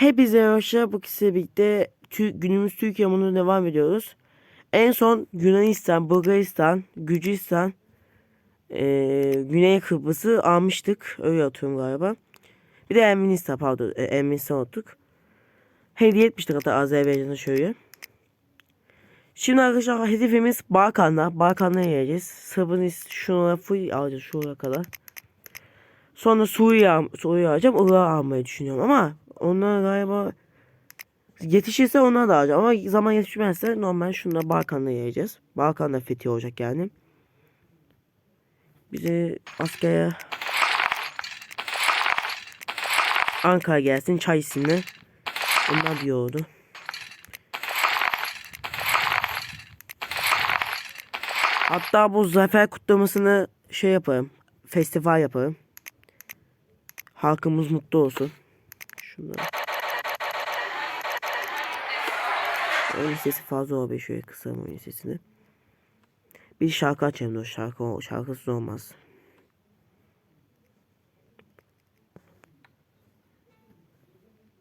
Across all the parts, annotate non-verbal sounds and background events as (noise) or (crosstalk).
Hepinize hoşça bu kişiyle birlikte Tü- günümüz Türkiye yamunu devam ediyoruz. En son Yunanistan, Bulgaristan, Gürcistan, eee, Güney Kıbrıs'ı almıştık. Öyle atıyorum galiba. Bir de Ermenistan pardon. E, Ermenistan attık. Hediye etmiştik hatta Azerbaycan'a şöyle. Şimdi arkadaşlar hedefimiz Balkanlar. Balkanlara geleceğiz. Sırbistan'ı şuna full alacağız şuraya kadar. Sonra Suriye, Suriye alacağım. Irak'ı almayı düşünüyorum ama onlar galiba yetişirse onlar da alacağım. Ama zaman yetişmezse normal şunları Balkan'da yiyeceğiz. Balkan'da fethi olacak yani. Bize askere Ankara gelsin çay içsinler. Onlar diyordu. Hatta bu zafer kutlamasını şey yaparım. Festival yaparım. Halkımız mutlu olsun. Şunları. Oyun sesi fazla olabilir. Şöyle kısarım oyun sesini. Bir şarkı açayım da o şarkı, o şarkısız olmaz.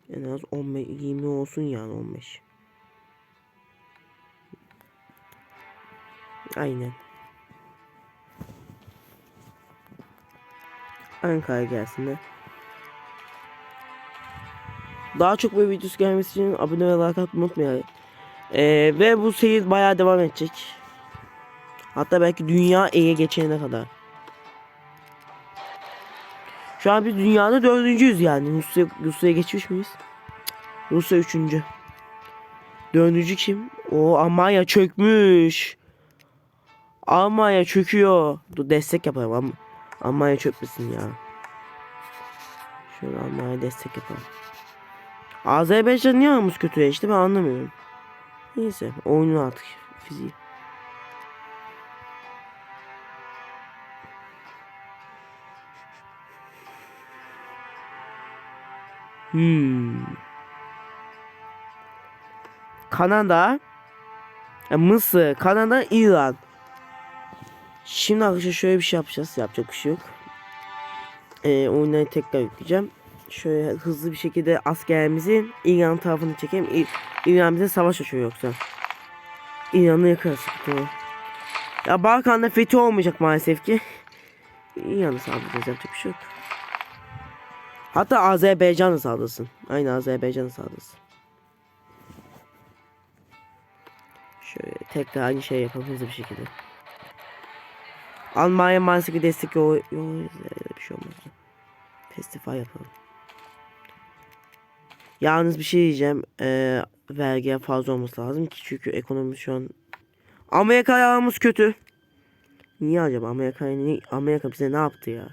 En az 15, 20 olsun yani 15. Aynen. Ankara gelsin de. Daha çok böyle videosu gelmesi için abone ve like unutmayın. Ee, ve bu seri bayağı devam edecek. Hatta belki dünya E'ye geçene kadar. Şu an biz dünyada dördüncüyüz yani. Rusya, Rusya'ya geçmiş miyiz? Rusya üçüncü. Dördüncü kim? O Almanya çökmüş. Almanya çöküyor. Dur destek yapalım. Am Almanya çökmesin ya. Şöyle Almanya destek yapalım. Azerbaycan niye almış kötüye işte ben anlamıyorum. Neyse oyunu artık fiziği. Hmm. Kanada, e, Mısır, Kanada, İran. Şimdi arkadaşlar şöyle bir şey yapacağız. Yapacak bir şey yok. Ee, oyunları tekrar yükleyeceğim. Şöyle hızlı bir şekilde askerimizi İran tarafını çekeyim. İran bize savaş açıyor yoksa. İran'ı yakarız. Ya Balkan'da fethi olmayacak maalesef ki. İran'ı saldıracağız yapacak bir şey yok. Hatta Azerbaycan'ı saldırsın. Aynı Azerbaycan'ı saldırsın. Şöyle tekrar aynı şey yapalım hızlı bir şekilde. Almanya maalesef ki destek yok. Yok bir şey olmaz. Festival yapalım. Yalnız bir şey diyeceğim. Ee, vergiye fazla olması lazım ki çünkü ekonomi şu an Amerika ayağımız kötü. Niye acaba Amerika ne, Amerika bize ne yaptı ya?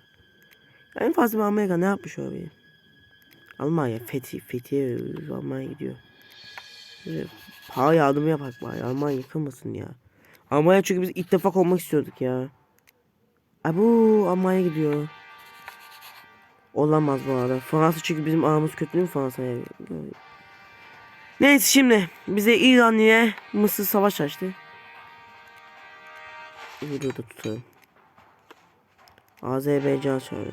En fazla Amerika ne yapmış olabilir? Almanya fethi fethiye Almanya gidiyor. Para yardımı yapak bari Almanya yıkılmasın ya. Almanya çünkü biz ittifak olmak istiyorduk ya. Abu Almanya gidiyor. Olamaz bu arada. Fransa çünkü bizim ağımız kötü mi Fransa'ya? Neyse şimdi bize İran ile Mısır savaş açtı. Burada tutalım. Azerbaycan sonra.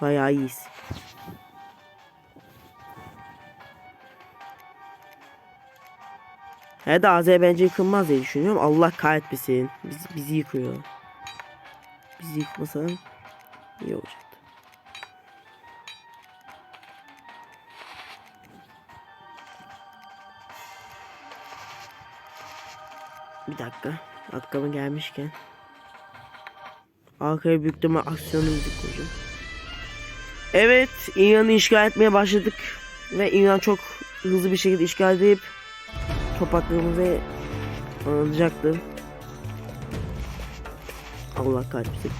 Bayağı iyiyiz. He de Azerbaycan yıkılmaz diye düşünüyorum. Allah kahretmesin. Biz, bizi yıkıyor. Bizi yıkmasa iyi olacaktı. Bir dakika. Aklıma gelmişken. Arkaya büyük ihtimal aksiyonu müzik koyacağım. Evet, İran'ı işgal etmeye başladık. Ve İran çok hızlı bir şekilde işgal edip topraklarımızı alacaktı. Allah kahretsin.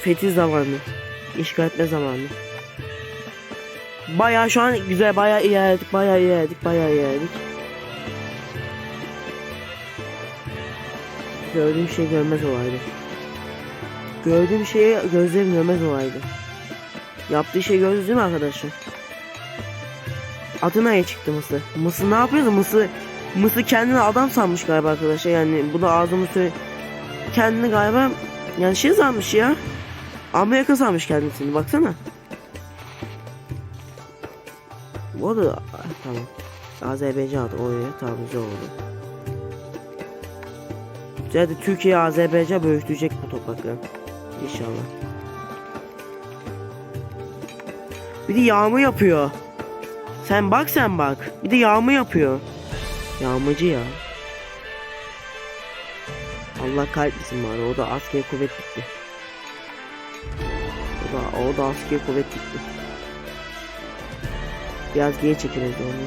Fetih zamanı. İşgal etme zamanı. Bayağı şu an güzel, bayağı ilerledik, bayağı ilerledik, bayağı ilerledik. Gördüğüm şey görmez olaydı. Gördüğüm şeyi gözlerim görmez olaydı. Yaptığı şey gördünüz değil mi arkadaşlar? Atina'ya çıktı Mısır. Mısır ne yapıyordu? Mısır Mısır kendini adam sanmış galiba arkadaşlar. Yani bu da ağzımı söyle kendini galiba yani şey sanmış ya. Amerika sanmış kendisini baksana. Bu arada ah, tamam. Azerbaycan adı oraya tamam oldu. Zaten Türkiye Azerbaycan bölüştürecek bu toprakları. İnşallah. Bir de yağma yapıyor. Sen bak sen bak. Bir de yağma yapıyor. Yağmacı ya. Allah kahretmesin bari. O da askeri kuvvet bitti. O da, o da askeri kuvvet bitti. Biraz geri çekeriz onu.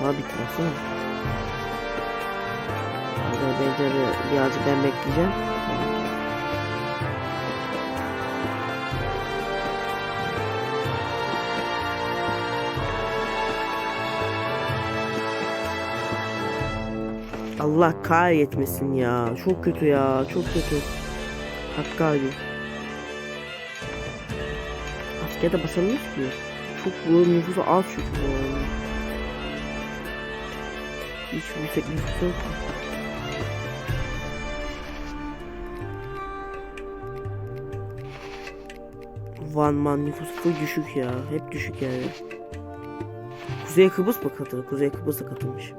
Ha bitti baksana. Azerbaycan'ı birazcık ben bekleyeceğim. Allah kahretmesin ya. Çok kötü ya. Çok kötü. Hakkari. Askerde basamıyoruz ki. Çok bu nüfusu az çünkü bu arada. Hiç yüksek nüfus yok. Van Man nüfusu düşük ya. Hep düşük yani. Kuzey Kıbrıs mı katıldı? Kuzey Kıbrıs katılmış.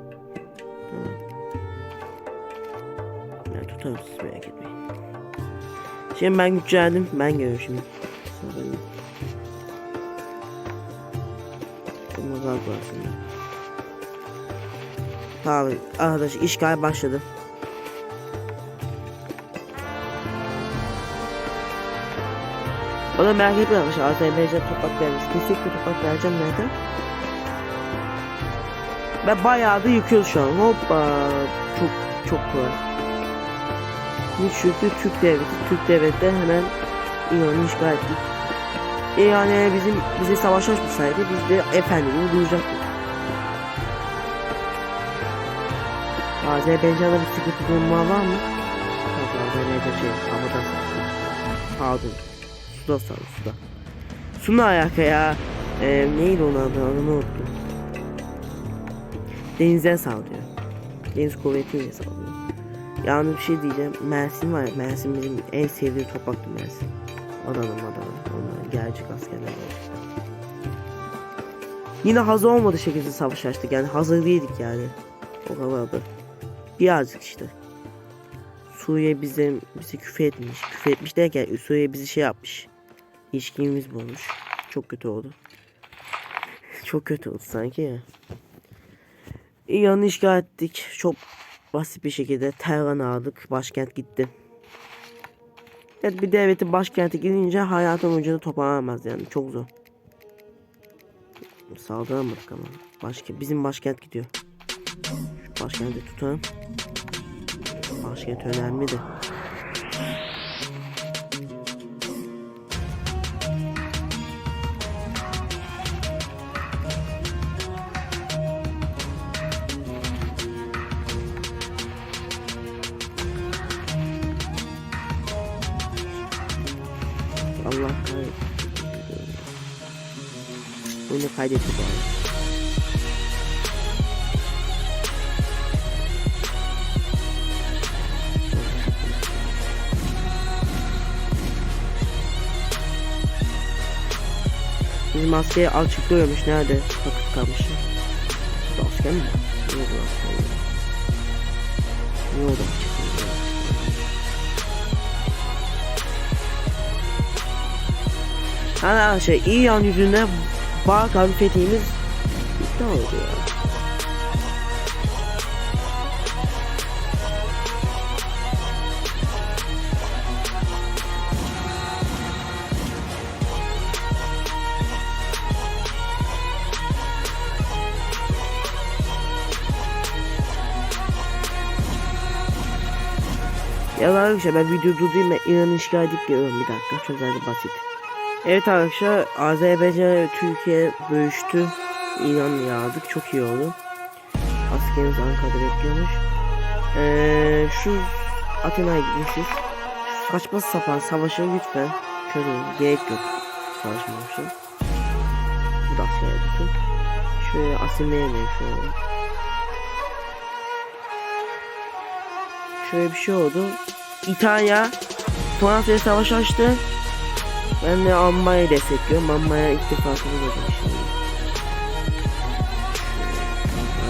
Tutarım siz merak etmeyin. Şimdi ben güçlendim. Ben geliyorum şimdi. Ama var. Tamam arkadaş işgal başladı. Bana merak etmeyin arkadaşlar. Azerbaycan toprak vermiş. Kesinlikle toprak vereceğim nereden? Ve bayağı da yıkıyoruz şu an. Hoppa. Çok çok kolay. Hiç yükü Türk devleti. Türk devleti de hemen İran'ı işgal ettik. İran eğer bizim bize savaş açmasaydı biz de efendiliğini duyacaktık. Azerbaycan'da bir sıkıntı durma var mı? Yok Azerbaycan şey havada sağlıyor. Pardon. Suda sağlıyor suda. Su ne alaka ya? Ee, neydi onun adı? Adını unuttum. Denizden sağlıyor. Deniz kuvvetiyle sağlıyor. Yani bir şey diyeceğim. Mersin var. Mersin bizim en sevdiğim topraktı Mersin. Adanım adanım. Onlar gerçek askerler. Yine hazır olmadı şekilde savaş açtık yani hazır değildik yani. O kadardı. Birazcık işte. Suriye bize bize küfür etmiş. Küfür etmiş derken Suriye bizi şey yapmış. İlişkimiz bozmuş. Çok kötü oldu. Çok kötü oldu sanki ya. İran'ı işgal ettik. Çok basit bir şekilde Tehran aldık. Başkent gitti. Evet bir devletin başkenti gidince hayatın ucunu toparlanamaz yani. Çok zor. Saldıramadık ama. Başka, bizim başkent gidiyor. Şu başkenti tutalım. Başkent önemli de. Oyunu kaydettik abi. Bizim askeri açıklıyormuş. Nerede? Takıp kalmış. Bu asker mi? Ya? Ne oldu açıklıyor? Hani şey iyi yan yüzünden Balkan fethimiz iptal oldu ya. Ya arkadaşlar ben video durdurayım ben İran'ı işgal edip geliyorum bir dakika çok zaten basit. Evet arkadaşlar Azerbaycan Türkiye bölüştü. İran yağdık çok iyi oldu. Askerimiz Ankara'da bekliyormuş. Ee, şu Atina'ya gidin siz. Şu saçma sapan savaşı lütfen çözün. Gerek yok savaşma için. Bu da askere tutun. Şöyle asimleyelim şöyle. Şöyle bir şey oldu. İtalya Fransa'ya savaş açtı. Ben de Almanya'yı destekliyorum. Almanya ittifakını bulacağım şimdi.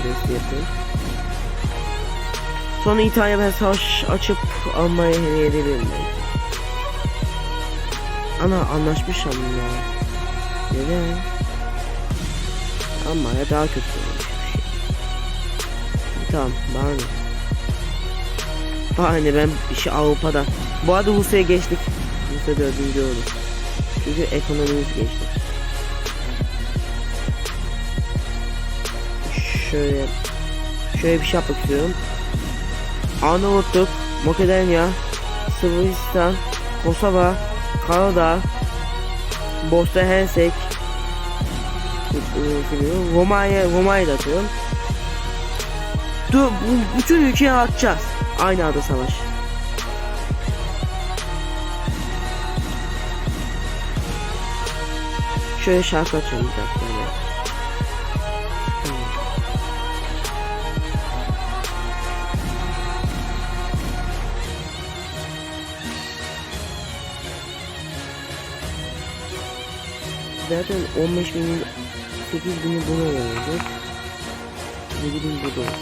Adresi yapayım. Sonra İtalya savaş açıp Almanya'ya hediye edebilirim belki. Ana anlaşmış ama ya. Neden? Almanya daha kötü olmuş şey. Tamam? Bana ne ben işi Avrupa'da. Bu arada Rusya'ya geçtik. Rusya dördüncü oldu. Çünkü ekonomimiz geçti. Şöyle şöyle bir şey yapmak istiyorum. Arnavutluk, Makedonya, Sırbistan, Kosova, Karadağ, Bosna Hersek, Romanya, Romanya'yı da atıyorum. Dur, bu, bütün ülkeyi atacağız. Aynı anda savaş. Şöyle şarkı dakika. böyle. Zaten 15 binin 8 bini buna ayıracak. 7 bin burada olsun.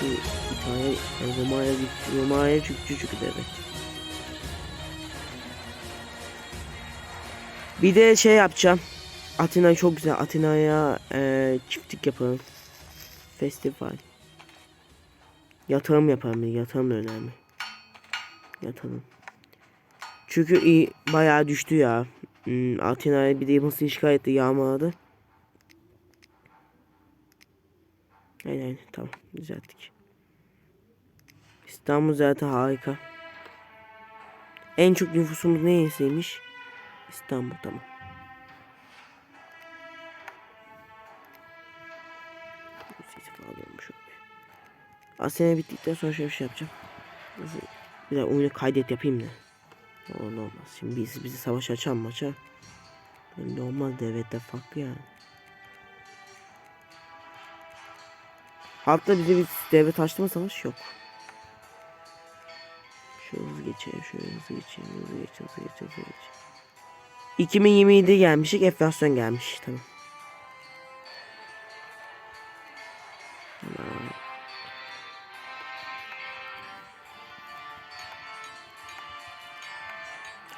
Çünkü İtalya, yani Romanya, Romanya çünkü küçük evet. Bir de şey yapacağım. Atina çok güzel. Atina'ya eee çiftlik yapalım. Festival. Yatırım yapalım. bir, Yatırım da önemli. Yatırım. Çünkü iyi, bayağı düştü ya. Hmm, Atina'ya bir de Mısır işgal etti. Yağmaladı. Aynen aynen tamam düzelttik. İstanbul zaten harika. En çok nüfusumuz neresiymiş? İstanbul tamam. Sesi falan olmuş. Asya bittikten sonra şöyle bir şey yapacağım. Nasıl- Bir de oyunu kaydet yapayım da. O olmaz. Şimdi biz bizi savaş açan maça. Öyle olmaz devlette farklı yani. Hatta bize bir devlet açtı mı savaş yok. Şöyle hızlı geçelim, şöyle hızlı geçelim, hızlı geç, hızlı geç, hızlı geç. 2027 gelmişik, enflasyon gelmiş. Tamam.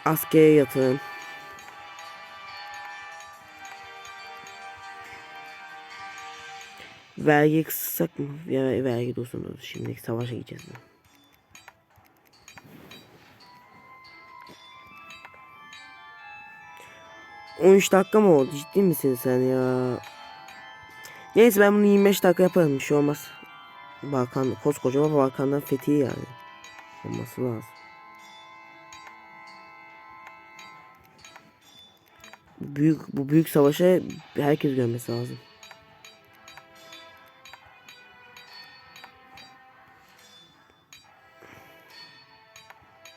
Askere yatırım. Vergi kıssak mı? Ya vergi dursun dur. Şimdi savaşa gideceğiz. ...13 dakika mı oldu? Ciddi misin sen ya? Neyse ben bunu 25 dakika yaparım. Bir şey olmaz. Balkan, koskocaman Balkan'dan fethi yani. Olması lazım. Büyük, bu büyük savaşa herkes görmesi lazım.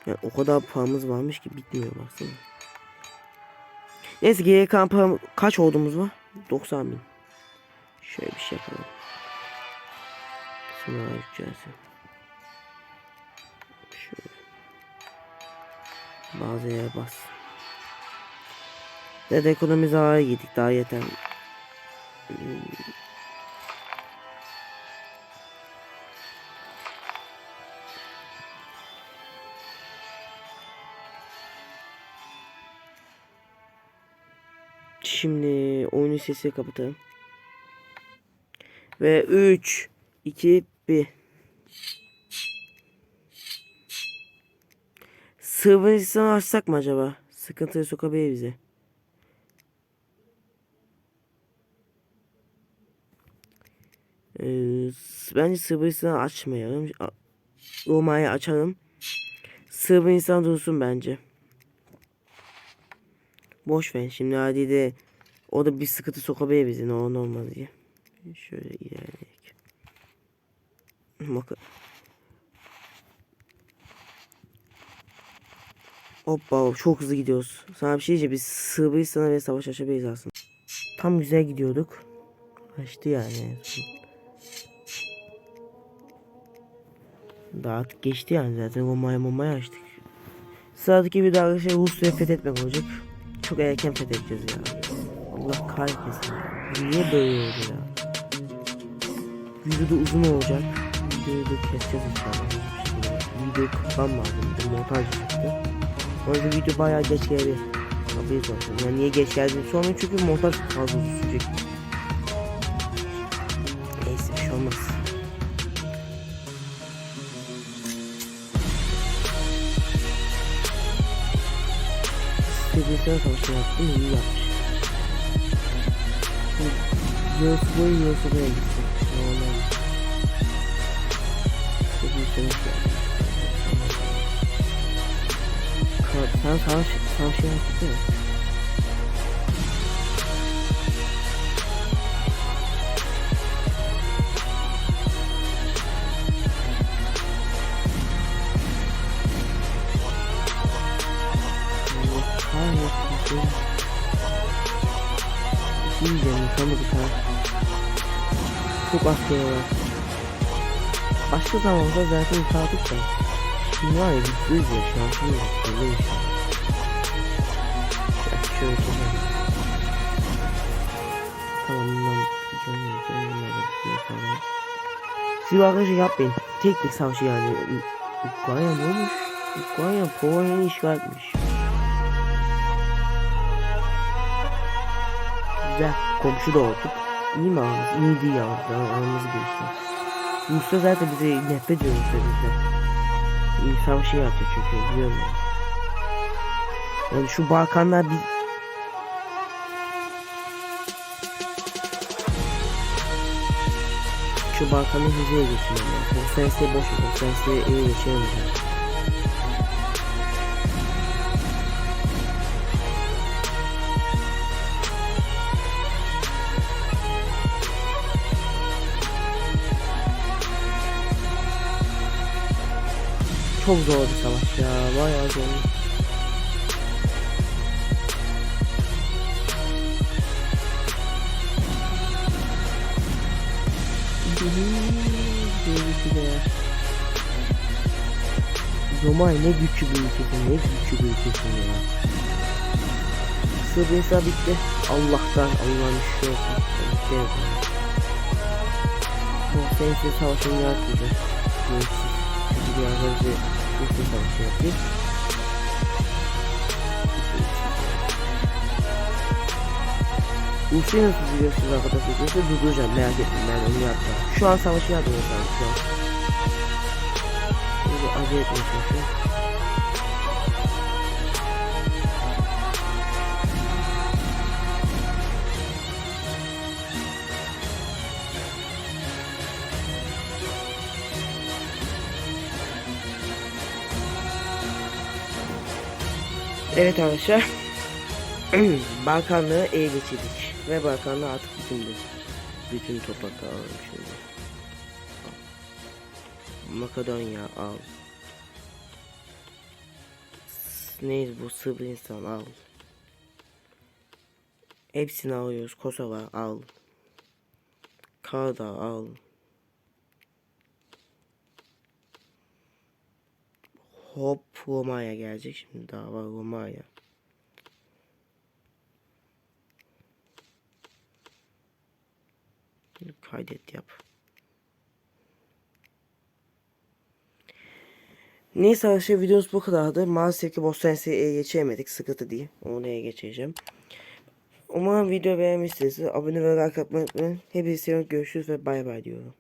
Yani o kadar paramız varmış ki bitmiyor baksana. Neyse kalan param kaç olduğumuz var? 90 bin. Şöyle bir şey yapalım. Şunu yükselsin. Şöyle. Bazı yere bas. Ve de ekonomi girdik daha yeter. Hmm. Sesi kapatalım. Ve 3 2 1 Sırbistan'ı açsak mı acaba? Sıkıntıya sokabilir bizi. Ee, bence Sırbistan'ı açmayalım. Roma'yı açalım. Sırbistan dursun bence. Boş ver şimdi hadi de o da bir sıkıntı sokabilir bizi ne olur olmaz diye. Şöyle ilerleyelim. Bak. Hoppa çok hızlı gidiyoruz. Sana bir şey diyeceğim biz Sırbistan'a ve savaş açabiliriz aslında. Tam güzel gidiyorduk. Açtı yani. artık geçti yani zaten Roma'ya Roma'ya açtık. Sıradaki bir daha arkadaşlar Rusya'yı fethetmek olacak. Çok erken fethedeceğiz ya. Allah kahretmesin Niye böyle oldu ya? Video da uzun olacak. Videoyu da keseceğiz inşallah. Videoyu kırpmam lazım. Bir montaj çıktı. O yüzden video bayağı geç geldi. Haberiniz olsun. Yani niye geç geldiğini sormayın çünkü montaj fazla uzun sürecek. Neyse bir şey olmaz. Seviyesine savaşı yaptım iyi yapmış. Şimdi Yosuba'yı Yosuba'ya gitsin. Normal. Seviyesine şey Ka- Sen savaş, savaş yaptın İyice yıkamadık ha. Çok askeri var. Başka zamanda zaten yıkadık da. Şimdi var ya yüzdeyiz ya şu an. Şimdi yüzdeyiz ya. Ya şöyle. Tamam canım canım canım Siz bu arkadaşlar yapmayın. Teknik savaşı yani. Ukrayna ne olmuş? Ukrayna Polonya'yı işgal etmiş. Güzel. Komşu da olduk. İyi mi aramız? İyi değil aramız. Aramız geçti. Rusya zaten bize nefret ediyor Rusya bizden. İyi savaşı yapacak çünkü biliyorum yani. Yani şu Balkanlar bir... Şu Balkanı hızlıya ya. Bu sense boş ver. Sense iyi geçiyorum Çok zor bir savaş ya. Bayağı zor. Romanya ne güçlü bir ülkesin, ne güçlü bir ülkesin ya. Sırbistan bitti. Allah'tan Allah'ın işi olsun. Bitti. Bu sensiz savaşını yaratmayacak. Güneşsiz. Çünkü bir an Rusya savaşı yapıyor. Rusya'yı nasıl biliyorsunuz arkadaşlar? Rusya durduracağım merak etmeyin ben onu yapacağım. Şu an savaşı yapmıyorum şu an. Böyle acele etmeye çalışıyorum. Evet arkadaşlar. (clears throat) Balkanlığı ele geçirdik. Ve Balkanlı artık bizimdir. Bütün toprakları alalım şimdi. Makedonya al. Neyiz bu Sırbistan al. Hepsini alıyoruz. Kosova al. Karadağ al. Hop Romanya gelecek şimdi daha var Romanya. Kaydet yap. Neyse arkadaşlar videomuz bu kadardı. Maalesef ki Boston Ense'ye geçemedik. Sıkıntı değil. Neye geçeceğim. Umarım video beğenmişsiniz. Abone ve like atmayı unutmayın. Seviyorum. Görüşürüz ve bay bay diyorum.